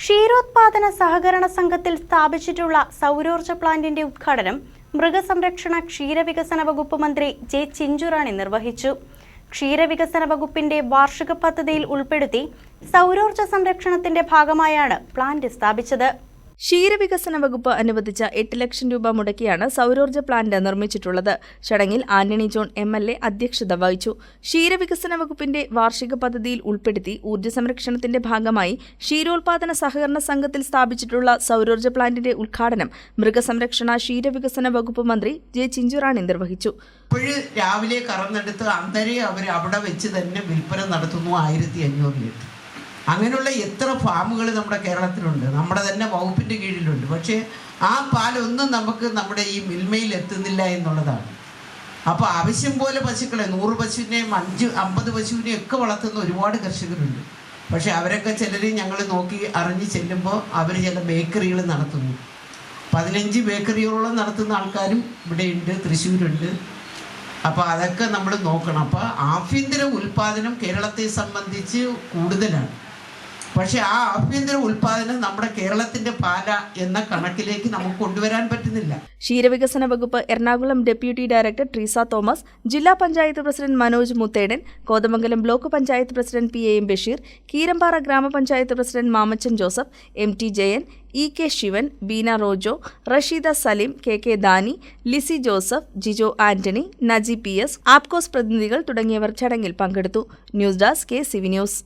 ക്ഷീരോത്പാദന സഹകരണ സംഘത്തിൽ സ്ഥാപിച്ചിട്ടുള്ള സൗരോർജ പ്ലാന്റിന്റെ ഉദ്ഘാടനം മൃഗസംരക്ഷണ ക്ഷീരവികസന വകുപ്പ് മന്ത്രി ജെ ചിഞ്ചുറാണി നിർവഹിച്ചു. ക്ഷീരവികസന വകുപ്പിന്റെ വാർഷിക പദ്ധതിയിൽ ഉൾപ്പെടുത്തി സൗരോർജ സംരക്ഷണത്തിന്റെ ഭാഗമായാണ് പ്ലാന്റ് സ്ഥാപിച്ചത്. ക്ഷീരവികസന വകുപ്പ് അനുവദിച്ച എട്ട് ലക്ഷം രൂപ മുടക്കിയാണ് സൗരോർജ പ്ലാന്റ് നിർമ്മിച്ചിട്ടുള്ളത്. ചടങ്ങിൽ Antony John M L A അധ്യക്ഷത വഹിച്ചു. ക്ഷീരവികസന വകുപ്പിന്റെ വാർഷിക പദ്ധതിയിൽ ഉൾപ്പെടുത്തി ഊർജ സംരക്ഷണത്തിന്റെ ഭാഗമായി ക്ഷീരോത്പാദന സഹകരണ സംഘത്തിൽ സ്ഥാപിച്ചിട്ടുള്ള സൗരോർജ പ്ലാന്റിന്റെ ഉദ്ഘാടനം മൃഗസംരക്ഷണ ക്ഷീരവികസന വകുപ്പ് മന്ത്രി ജെ ചിഞ്ചുറാണി നിർവഹിച്ചു. രാവിലെ കറന്നെടുത്ത് അന്നേരം അവർ അവിടെ വെച്ച് തന്നെ വിൽപ്പന നടത്തുന്നു ആയിരത്തി അഞ്ഞൂറ് ലിറ്റർ അങ്ങനെയുള്ള എത്ര ഫാമുകൾ നമ്മുടെ കേരളത്തിലുണ്ട് നമ്മുടെ തന്നെ വകുപ്പിന്റെ കീഴിലുണ്ട്. പക്ഷേ ആ പാലൊന്നും നമുക്ക് നമ്മുടെ ഈ മിൽമയിൽ എത്തുന്നില്ല എന്നുള്ളതാണ്. അപ്പോൾ ആവശ്യം പോലെ പശുക്കളെ നൂറ് പശുവിനെയും അഞ്ച് അമ്പത് പശുവിനെയും ഒക്കെ വളർത്തുന്ന ഒരുപാട് കർഷകരുണ്ട്. പക്ഷേ അവരൊക്കെ ചിലർ ഞങ്ങൾ നോക്കി അറിഞ്ഞ് ചെല്ലുമ്പോൾ അവർ ചില ബേക്കറികൾ നടത്തുന്നു. പതിനഞ്ച് ബേക്കറികളോളം നടത്തുന്ന ആൾക്കാരും ഇവിടെയുണ്ട് തൃശ്ശൂരുണ്ട്. അപ്പോൾ അതൊക്കെ നമ്മൾ നോക്കണം. അപ്പോൾ ആഭ്യന്തര ഉൽപ്പാദനം കേരളത്തെ സംബന്ധിച്ച് കൂടുതലാണ്. പക്ഷേ ആ ആഭ്യന്തര ഉൽപാദനം നമ്മുടെ കേരളത്തിന്റെ പാല എന്ന കണക്കിലേക്ക് നമുക്ക് കൊണ്ടുവരാൻ പറ്റുന്നില്ല. ക്ഷീരവികസന വകുപ്പ് എറണാകുളം ഡെപ്യൂട്ടി ഡയറക്ടർ ട്രീസ തോമസ് ജില്ലാ panchayat president Manoj Muthedan Kothamangalam block panchayat president P A M Basheer Keerampara ഗ്രാമപഞ്ചായത്ത് president Mamachan Joseph M T Jayan E K Sivan Beena Rojo Rasheeda Saleem K K Dani Lissy Joseph Jijo Antony Naji P S APCOS പ്രതിനിധികൾ തുടങ്ങിയവർ ചടങ്ങിൽ പങ്കെടുത്തു. News desk K C V news.